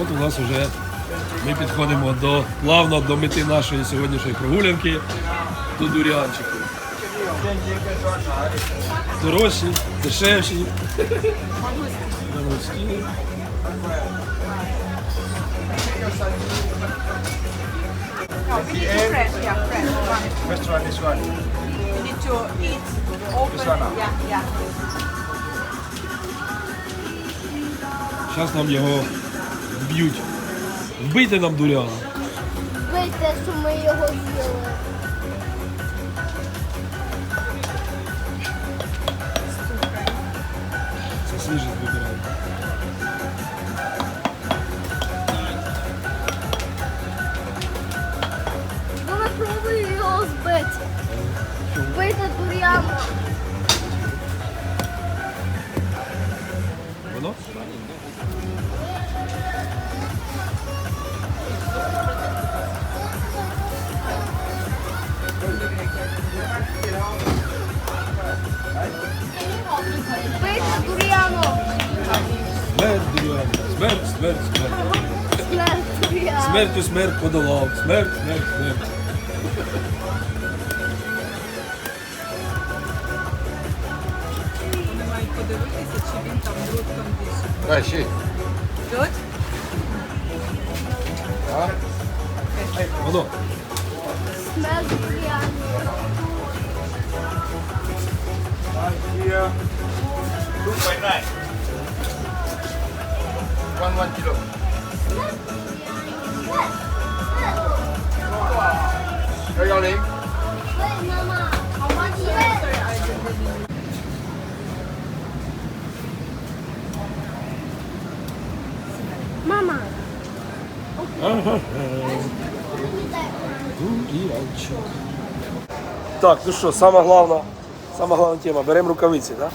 От у нас вже ми підходимо до плавно до мети нашої сьогоднішньої прогулянки до дурянчику. Дорожчі, дешевші. Дорожчі. Зараз нам його вб'ють. Вбийте нам дуряна. Вийте, що ми його з'їли. Це свіжий вибираємо. Ну ми пробуємо його збити. Вбити дур'яну. Смерть, смерть, смерть. Смерть дур'яну. Смертю смерть подолав. Смерть, смерть, смерть. Вони мають подивитися, чи він там good condition. Right, she. Good? Воно. Смерть дур'яну. Here. Two by nine. One one kilo. Hey, your name? Ей, мама, how much is it? Мама. Дурянчик. Так, ну що, сама головна, сама головна тема. Беремо рукавиці, так?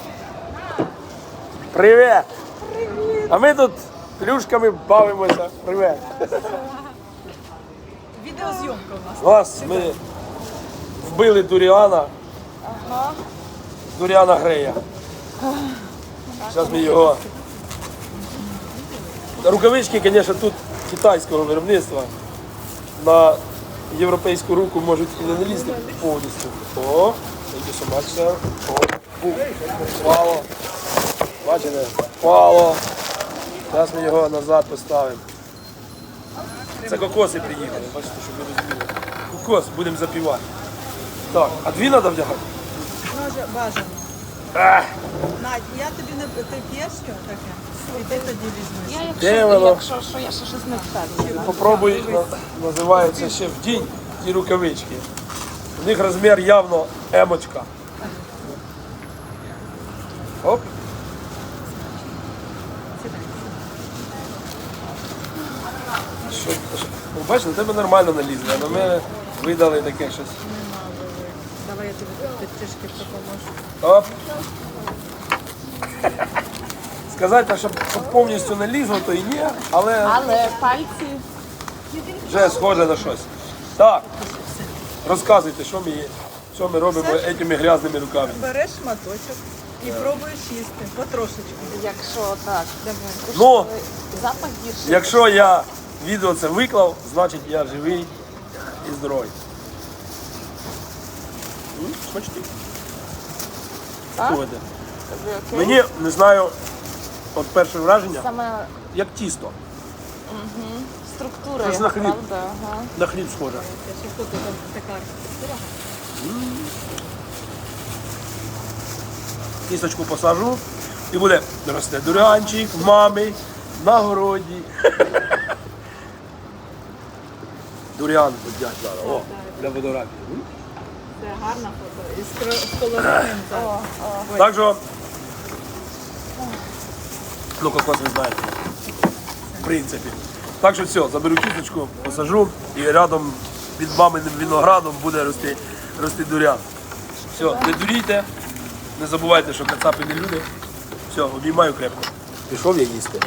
Привіт! Привіт! А ми тут плюшками бавимося. Привіт! Відеозйомка у нас. Вас ми вбили Дуріана. Дуріана Грея. Зараз ми його. Рукавички, звісно, тут китайського виробництва. На європейську руку можуть і не налізти повністю. О, so much. О, бу. Впало. Бачите? Впало. Зараз ми його назад поставимо. Це кокоси приїхали, бачите, щоб ви розуміли. Кокос, будемо запівати. Так, а дві треба вдягати? Може, бажано. Ах, Надь, я тобі не ти п'єш його таке? І ти тоді візьмеш. де воно? Якщо що, я ще щось не впевнена. Попробуй, на- називається ще в день ті рукавички. У них розмір явно емочка. Оп. Що, що? Ну, Бачиш, на тебе нормально налізли, а на мене видали таке щось. Давай я тобі трішки допоможу. Оп. Сказати, щоб, щоб повністю налізло, то і ні, але Але пальці вже схоже на щось. Так, розказуйте, що ми, що ми робимо цими грязними руками. Береш шматочок і пробуєш їсти потрошечку. якщо так. Ну, Запах гірший. якщо я відео це виклав, значить я живий і здоровий. М. Так? Слухайте, Тобі окей? Мені не знаю, от перше враження, Саме як тісто. структура, Щось його, на хліб. правда? Ага. На хліб схоже. Кісточку посажу і буде росте дурянчик в мами на городі. Дурян будять зараз. О, для фотографії. Це гарна фото. І з кро- з колоритним зараз. Так що, ну кокос ви знаєте, в принципі. Так що все, заберу кісточку, посажу і рядом під маминим виноградом буде рости, рости дурян. Все, не дурійте, не забувайте, що кацапи не люди. Все, обіймаю крепко. Пішов я їсти.